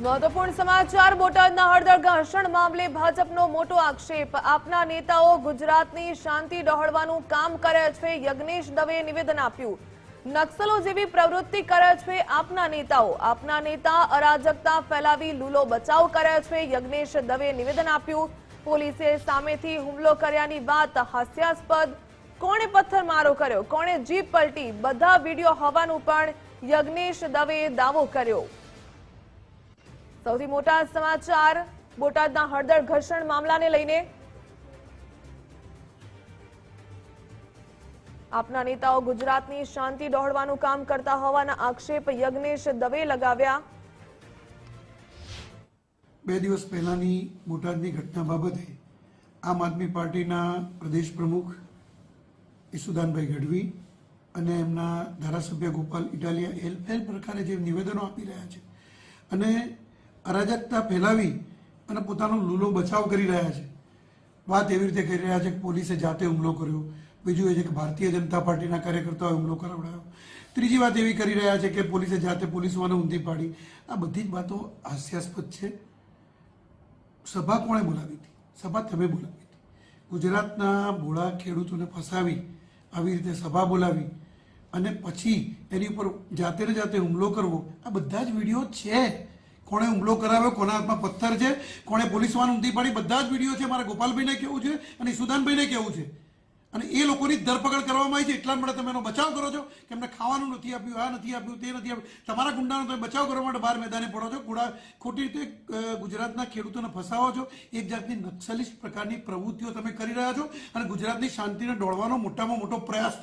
મહત્વપૂર્ણ સમાચાર, બોટાદના હળદર ઘર્ષણ મામલે ભાજપનો મોટો આક્ષેપ. આપના નેતાઓ ગુજરાતની શાંતિ ડહોળવાનું કામ કરે છે, યજ્ઞેશ દવે નિવેદન આપ્યું. નક્સલો જેવી પ્રવૃત્તિ કરે છે આપના નેતાઓ. આપના નેતા અરાજકતા ફેલાવી લૂલો બચાવ કરે છે, યજ્ઞેશ દવે નિવેદન આપ્યું. પોલીસે સામેથી હુમલો કર્યાની વાત હાસ્યાસ્પદ. કોણે પથ્થરમારો કર્યો? કોણે જીપ પલટી? બધા વીડિયો હોવાનું પણ યજ્ઞેશ દવે દાવો કર્યો. સૌથી મોટા સમાચાર બોટાદના હળદર ઘર્ષણ મામલાને લઈને. આપના નેતાઓ ગુજરાતની શાંતિ દોડવાનું કામ કરતા હોવાના આક્ષેપ યજ્ઞેશ દવે લગાવ્યા. બે દિવસ પહેલાની બોટાદની ઘટના બાબતે આમ આદમી પાર્ટીના પ્રદેશ પ્રમુખ ઈસુદાનભાઈ ગઢવી અને એમના ધારાસભ્ય ગોપાલ ઇટાલિયા એલ પ્રકારે જે નિવેદનો આપી રહ્યા છે અને અરાજકતા ફેલાવી અને પોતાનો લૂલો બચાવ કરી રહ્યા છે. વાત એવી રીતે કરી રહ્યા છે કે પોલીસે જાતે હુમલો કર્યો. બીજું એ છે કે ભારતીય જનતા પાર્ટીના કાર્યકર્તાઓએ હુમલો કરાવડાયો. ત્રીજી વાત એવી કરી રહ્યા છે કે પોલીસે જાતે પોલીસવાને ઊંધી પાડી. આ બધી જ વાતો હાસ્યાસ્પદ છે. સભા કોણે બોલાવી હતી? સભા તમે બોલાવી હતી. ગુજરાતના ભોળા ખેડૂતોને ફસાવી આવી રીતે સભા બોલાવી અને પછી એની ઉપર જાતે ને જાતે હુમલો કરવો. આ બધા જ વીડિયો છે. કોણે હુમલો કરાવ્યો, કોના હાથમાં પથ્થર છે, કોણે પોલીસવાન ઊંધી પાડી, બધા જ વીડિયો છે મારા ગોપાલભાઈને કેવું છે અને સુદાનભાઈને કેવું છે. અને એ લોકોની ધરપકડ કરવામાં આવી છે, એટલા માટે તમે એનો બચાવ કરો છો, કે એમને ખાવાનું નથી આપ્યું, આ નથી આપ્યું, તે નથી આપ્યું. તમારા ગુંડાનો તમે બચાવ કરવા માટે બહાર મેદાને પડો છો ગુડા ખોટી રીતે ગુજરાતના ખેડૂતોને ફસાવો છો, એક જાતની નક્સલિસ્ટ પ્રકારની પ્રવૃત્તિઓ તમે કરી રહ્યા છો અને ગુજરાતની શાંતિને દોડવાનો મોટામાં મોટો પ્રયાસ